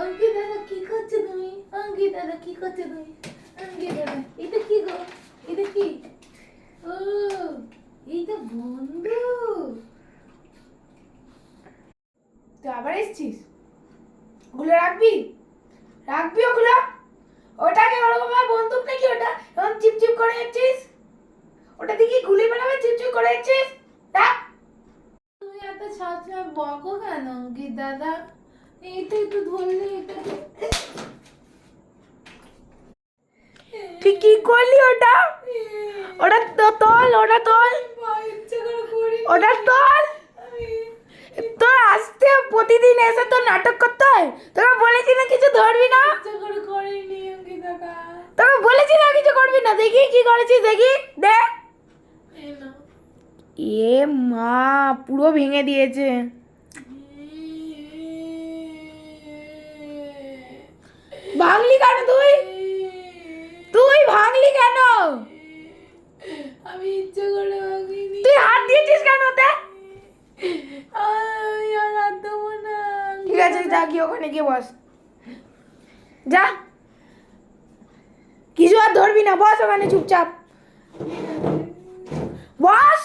অঙ্কিত দাদা কি করছ তুমি? অঙ্কিত দাদা কি করছ তুমি? অঙ্কিত দাদা এটা কি গো? এটা কি? ও এইটা বন্ধু। তুই আবার এসছিস? ওগুলো রাখবি? রাখবি ওগুলো? ওটাকে ওরকম বন্দুক নাকি ওটা? এরকম চিপচিপ করে যাচ্ছিস? ওটা দেখি গুলি বেরোবে চিপচিপ করে যাচ্ছিস? তুমি এত সবসময় বকো কেন অঙ্কিত দাদা এইটা একটু ধরলে এটা তুই কি করলি ওটা? ওটা তো তোল ওটা তোল। ওটা তোল। তোর আসতে প্রতিদিন এসে তোর নাটক করতে হয়? তোকে বলেছি না কিছু ধরবি না? তোকে বলেছি না কিছু করবি না? দেখি কি করেছিস দেখি। দেখ এ মা পুরো ভেঙে দিয়েছে। কেন তুই তুই ভাঙলি কেন? আমি ইচ্ছে করে ভাঙিনি। তুই হাত দিয়েছিস কেন ওতে? আমি আর হাত দেবো না। ঠিক আছে যা গিয়ে ওখানে গিয়ে বস। যা। কিছু আর ধরবি না বস ওখানে চুপচাপ। বস!